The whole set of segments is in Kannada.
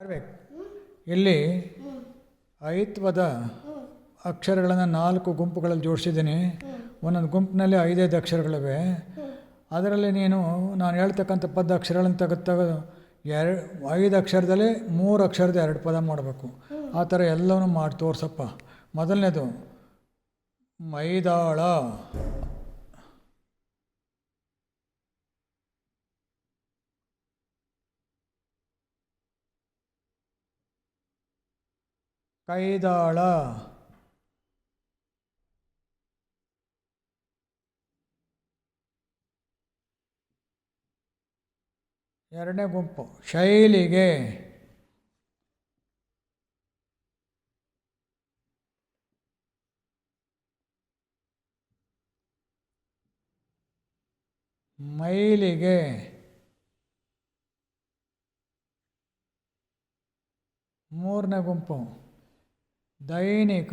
ಬರ್ಬೇಕು. ಇಲ್ಲಿ ಐತ್ವದ ಅಕ್ಷರಗಳನ್ನು ನಾಲ್ಕು ಗುಂಪುಗಳಲ್ಲಿ ಜೋಡಿಸಿದ್ದೀನಿ. ಒಂದೊಂದು ಗುಂಪಿನಲ್ಲಿ ಐದೈದು ಅಕ್ಷರಗಳಿವೆ. ಅದರಲ್ಲಿ ನೀನು, ನಾನು ಹೇಳ್ತಕ್ಕಂಥ ಪದ ಅಕ್ಷರಗಳನ್ನು ತೆಗೆದು ತೆಗೆದು ಎರಡು ಐದು ಅಕ್ಷರದಲ್ಲಿ ಮೂರು ಅಕ್ಷರದ ಎರಡು ಪದ ಮಾಡಬೇಕು. ಆ ಥರ ಎಲ್ಲವೂ ಮಾಡಿ ತೋರ್ಸಪ್ಪ. ಮೊದಲನೇದು, ಮೈದಾಳ. ಕೈದಾಳ. ಎರಡನೇ ಗುಂಪು ಶೈಲಿಗೆ. ಮೈಲಿಗೆ. ಮೂರನೇ ಗುಂಪು దైనిక.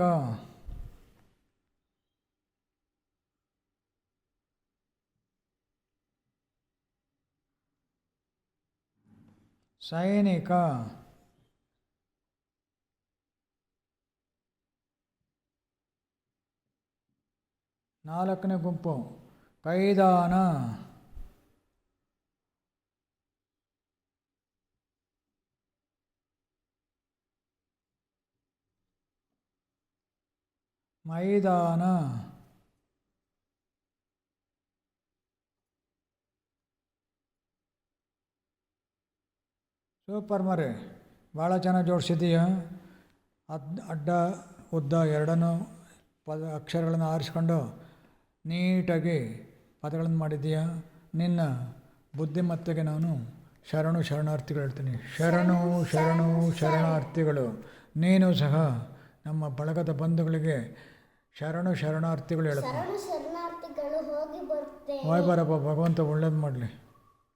సైనిక. నాలుకని గుంపు. ఖైదానా ಮೈದಾನ. ಸೂಪರ್ ಮರಿ. ಭಾಳ ಚೆನ್ನಾಗಿ ಜೋಡಿಸಿದೀಯ ಅದ್ ಅಡ್ಡ, ಉದ್ದ ಎರಡನ್ನೂ ಪದ ಅಕ್ಷರಗಳನ್ನು ಆರಿಸ್ಕೊಂಡು ನೀಟಾಗಿ ಪದಗಳನ್ನು ಮಾಡಿದೀಯ ನಿನ್ನ ಬುದ್ಧಿಮತ್ತೆಗೆ ನಾನು ಶರಣು ಶರಣಾರ್ಥಿಗಳು ಹೇಳ್ತೀನಿ. ಶರಣು ಶರಣು, ಶರಣಾರ್ಥಿಗಳು. ನೀನು ಸಹ ನಮ್ಮ ಬಳಗದ ಬಂಧುಗಳಿಗೆ ಶರಣು ಶರಣಾರ್ಥಿಗಳು ಹೇಳಪ್ಪ ಶರಣು ಶರಣಾರ್ಥಿಗಳು ಹೋಗಿ ಬರುತ್ತೆ ಹೋಯ್ ಬರಪ್ಪ ಭಗವಂತ ಒಳ್ಳೇದು ಮಾಡಲಿ.